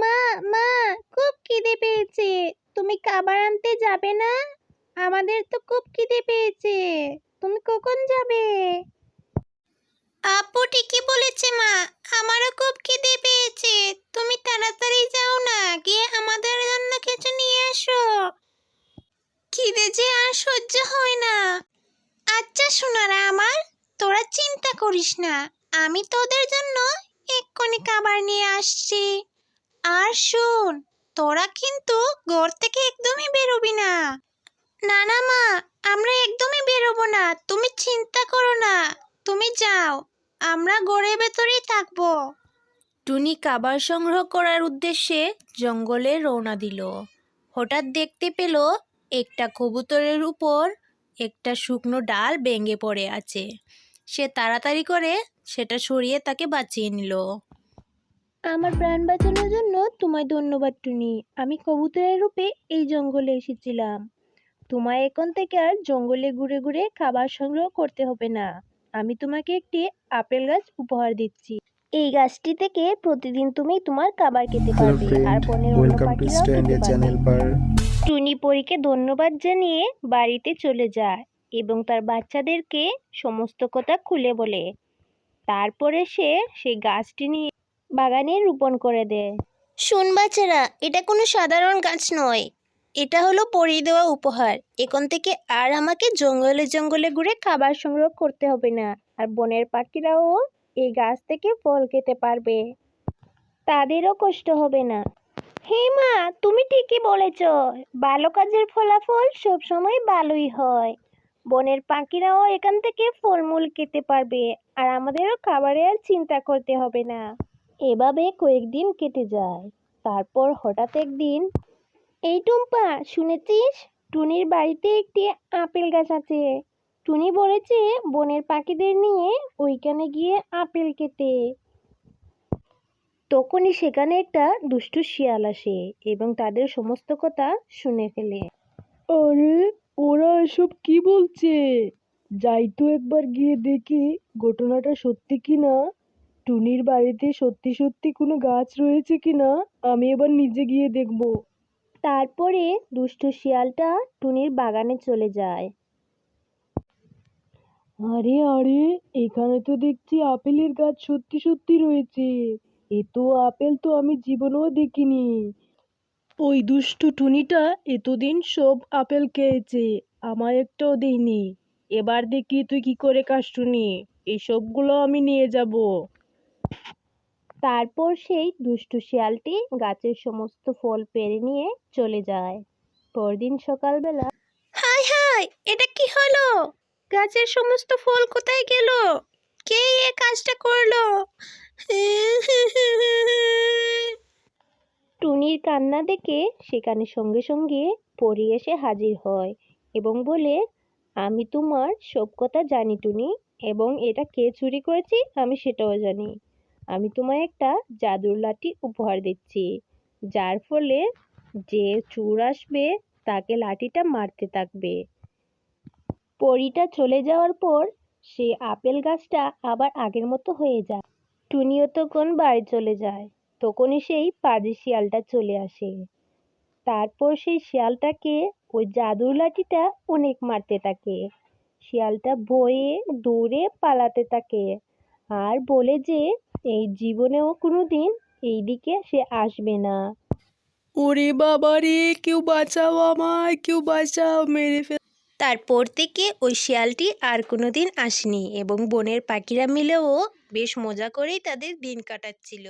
মা মা, খুব খিদে পেয়েছে। তুমি খাবার আনতে যাবে না? আমাদের তো খুব খিদে পেয়েছে। তুমি কখন যাবে? আপু ঠিকই বলেছে, মা। আমারও খুব খিদে পেয়েছে। তুমি তাড়াতাড়ি যাও না, গিয়ে আমাদের জন্য কিছু নিয়ে আসো খিদে যে আর সহ্য হয় না। আচ্ছা সোনারা আমার, তোরা চিন্তা করিস না। আমি তোদের জন্য এক্ষুনি খাবার নিয়ে আসছি। আর শোন, তোরা কিন্তু ঘর থেকে একদমই বেরোবি না। না না, মা, আমরা একদমই বেরোবো না। তুমি চিন্তা করো না। তুমি যাও, আমরা ঘরের ভেতরেই থাকব। টুনি খাবার সংগ্রহ করার উদ্দেশ্যে জঙ্গলে রওনা দিল। হঠাৎ দেখতে পেল একটা কবুতরের উপর একটা শুকনো ডাল ভেঙে পড়ে আছে। সে তাড়াতাড়ি করে সেটা সরিয়ে তাকে বাঁচিয়ে নিল। আমার প্রাণ বাঁচানোর জন্য তোমায় ধন্যবাদ টুনি। আমি কবুতরের রূপে এই জঙ্গলে এসেছিলাম। তোমায় এখন থেকে আর জঙ্গলে ঘুরে ঘুরে খাবার সংগ্রহ করতে হবে না। আমি তোমাকে একটি আপেল গাছ উপহার দিচ্ছি। এই গাছটি থেকে প্রতিদিন তুমি তোমার খাবার খেতে পারবে আর বনের অন্য ওয়েলকাম টু পাখিরাও খেতে পারবে। টুনি পরীকে ধন্যবাদ জানিয়ে বাড়িতে চলে যায় এবং তার বাচ্চাদেরকে সমস্ত কথা খুলে বলে। তারপরে সে সেই গাছটি নিয়ে বাগানে রোপণ করে দেয় শোন বাচ্চারা এটা কোনো সাধারণ গাছ নয়। এটা হলো পরিয়ে দেওয়া উপহার। এখন থেকে আর আমাকে জঙ্গলে জঙ্গলে ঘুরে খাবার সংগ্রহ করতে হবে না। আর বনের পাখিরাও এই গাছ থেকে ফল খেতে পারবে। তাদেরও কষ্ট হবে না। হে মা তুমি ঠিকই বলেছ। ভালো কাজের ফলাফল সবসময় ভালোই হয়। বনের পাখিরাও এখান থেকে ফলমূল খেতে পারবে। আর আমাদেরও খাবারের আর চিন্তা করতে হবে না। এভাবে কয়েকদিন কেটে যায়। তারপর হঠাৎ একদিন, এই টুম্পা, শুনেছিস? টুনির বাড়িতে একটি আপেল গাছ আছে। টুনি বলেছে বনের পাখিদের নিয়ে ওইখানে গিয়ে আপেল খেতে তখনই সেখানে একটা দুষ্টু শিয়াল আসে এবং তাদের সমস্ত কথা শুনে ফেলে। আরে, ওরা এসব কি বলছে? যাই তো একবার গিয়ে দেখি, ঘটনাটা সত্যি কি না? টুনির বাড়িতে সত্যি সত্যি কোনো গাছ রয়েছে কি না আমি এবার নিজে গিয়ে দেখব। তারপরে দুষ্টু শিয়ালটা টুনির বাগানে চলে যায়। আরে আরে এখানে তো দেখছি আপেলের গাছ সত্যি সত্যি রয়েছে। এ তো আপেল তো আমি জীবনেও দেখিনি। ওই দুষ্টু টুনিটা এতদিন সব আপেল খেয়েছে আমায় একটাও দেয়নি। এবার দেখি তুই কি করে খাস টুনি এই সবগুলো আমি নিয়ে যাব। তারপর সেই দুষ্টু শিয়ালটি গাছের সমস্ত ফল পেরে নিয়ে চলে যায়। পরদিন সকালবেলা হাই হাই এটা কি হলো? গাছের সমস্ত ফল কোথায় গেল? কে এ কাজটা করল? টুনির কান্না দেখে সেখানে সঙ্গে সঙ্গে পরি এসে হাজির হয় এবং বলে আমি তোমার সব কথা জানি টুনি এবং এটা কে চুরি করেছে আমি সেটাও জানি। আমি তোমায় একটা জাদুর লাঠি উপহার দিচ্ছি। যার ফলে যে চোর আসবে, তাকে লাঠিটা মারতে থাকবে। পরীটা চলে যাওয়ার পর সে আপেল গাছটা আবার আগের মতো হয়ে যায়। টুনিও তখন বাড়ি চলে যায়। তখনই সেই পাজি শিয়ালটা চলে আসে। তারপর সেই শিয়ালটাকে ওই জাদুর লাঠিটা অনেক মারতে থাকে। শিয়ালটা ভয়ে দৌড়ে পালাতে থাকে। আর বলে যে এই জীবনেও কোনো দিন এই দিকে সে আসবে না। ওরে বাবা রে কেউ বাঁচাও আমায় কেউ বাঁচাও মেরে ফেল। তারপর থেকে ওই শিয়ালটি আর কোনো দিন আসেনি এবং বনের পাখিরা মিলেও বেশ মজা করেই তাদের দিন কাটাচ্ছিল।